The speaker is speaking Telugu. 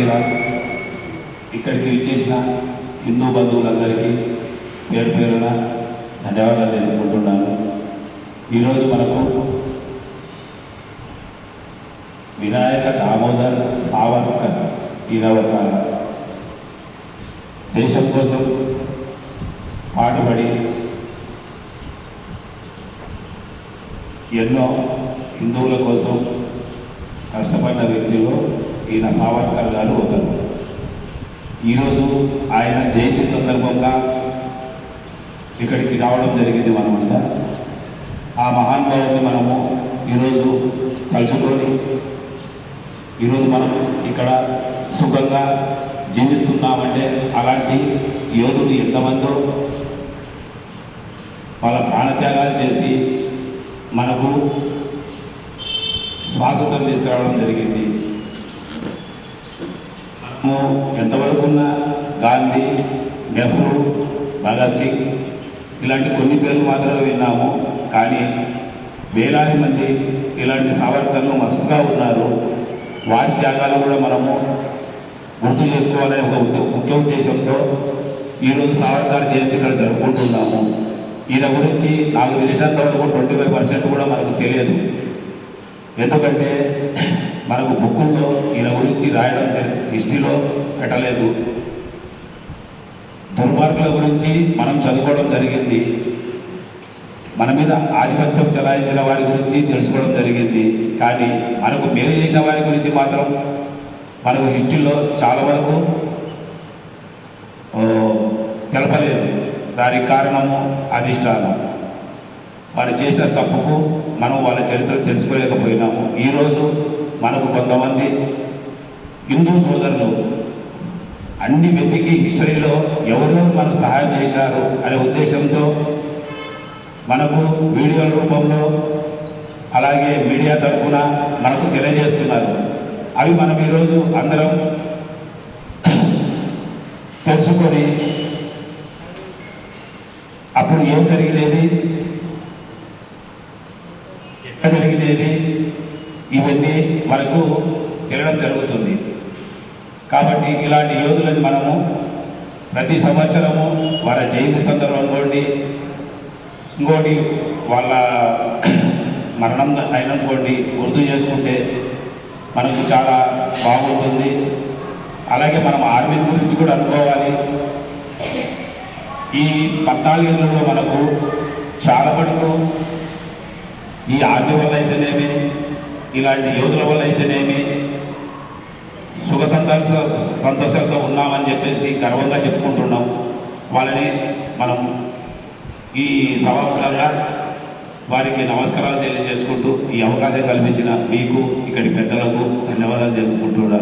సేవ ఇక్కడికి ఇచ్చేసిన హిందూ బంధువులందరికీ పేరు పేరున ధన్యవాదాలు తెలుపుకుంటున్నాను. ఈరోజు మనకు వినాయక దామోదర్ సావర్కర్ ఈయన ఒక దేశం కోసం పాటుపడి ఎన్నో హిందువుల కోసం కష్టపడిన వ్యక్తిలో ఈయన సావర్కర్ గారు ఒకరు. ఈరోజు ఆయన జయంతి సందర్భంగా ఇక్కడికి రావడం జరిగింది మనమంతా. ఆ మహానుభావుని మనము ఈరోజు కలుసుకొని ఈరోజు మనం ఇక్కడ సుఖంగా జీవిస్తున్నామంటే అలాంటి యోధులు ఎంతమందో వాళ్ళ ప్రాణత్యాగాలు చేసి మనకు శ్వాసతం తీసుకురావడం జరిగింది. ఎంతవరకు ఉన్న గాంధీ నెహ్రూ భగత్ సింగ్ ఇలాంటి కొన్ని పేర్లు మాత్రమే విన్నాము. కానీ వేలాది మంది ఇలాంటి సావర్కర్లు మస్తుగా ఉన్నారు. వారి త్యాగాలు కూడా మనము గుర్తు చేసుకోవాలనే ఒక ముఖ్య ఉద్దేశంతో ఈరోజు సావర్కర్ జయంతి ఇక్కడ జరుపుకుంటున్నాము. ఈయన గురించి నాకు తెలిసినంత వరకు ట్వంటీ ఫైవ్ పర్సెంట్ కూడా మనకు తెలియదు. ఎందుకంటే మనకు బుక్కుల్లో ఈయన గురించి రాయడం హిస్టరీలో పెట్టలేదు. దుర్మార్గుల గురించి మనం చదువుకోవడం జరిగింది. మన మీద ఆధిపత్యం చెలాయించిన వారి గురించి తెలుసుకోవడం జరిగింది. కానీ మనకు మేలు చేసిన వారి గురించి మాత్రం మనకు హిస్టరీలో చాలా వరకు తెలపలేదు. దానికి కారణము అధిష్టానం. వారు చేసిన తప్పుకు మనం వాళ్ళ చరిత్ర తెలుసుకోలేకపోయినాము. ఈరోజు మనకు కొంతమంది హిందూ సోదరులు అన్ని వెతికి హిస్టరీలో ఎవరు మనకు సహాయం చేశారు అనే ఉద్దేశంతో మనకు వీడియోల రూపంలో అలాగే మీడియా తరఫున మనకు తెలియజేస్తున్నారు. అవి మనం ఈరోజు అందరం తెలుసుకొని అప్పుడు ఏం జరిగలేదు జరిగినది ఇవన్నీ మనకు తినడం జరుగుతుంది. కాబట్టి ఇలాంటి యోధులను మనము ప్రతి సంవత్సరము వారి జయంతి సందర్భంలోండి ఇంకోటి వాళ్ళ మరణం అయిననుకోండి గుర్తు చేసుకుంటే మనకు చాలా బాగుంటుంది. అలాగే మనం ఆర్మీ గురించి కూడా అనుకోవాలి. ఈ పద్నాలుగేళ్ళలో మనకు చాలా మటుకు ఈ ఆర్మీ వల్ల అయితేనేమి? ఇలాంటి యోధుల వల్ల అయితేనేమి? సుఖ సంతోష సంతోషాలతో ఉన్నామని చెప్పేసి గర్వంగా చెప్పుకుంటున్నాం. వాళ్ళని మనం ఈ సభాముఖంగా వారికి నమస్కారాలు తెలియజేసుకుంటూ ఈ అవకాశం కల్పించిన మీకు ఇక్కడి పెద్దలకు ధన్యవాదాలు తెలుపుకుంటున్నాను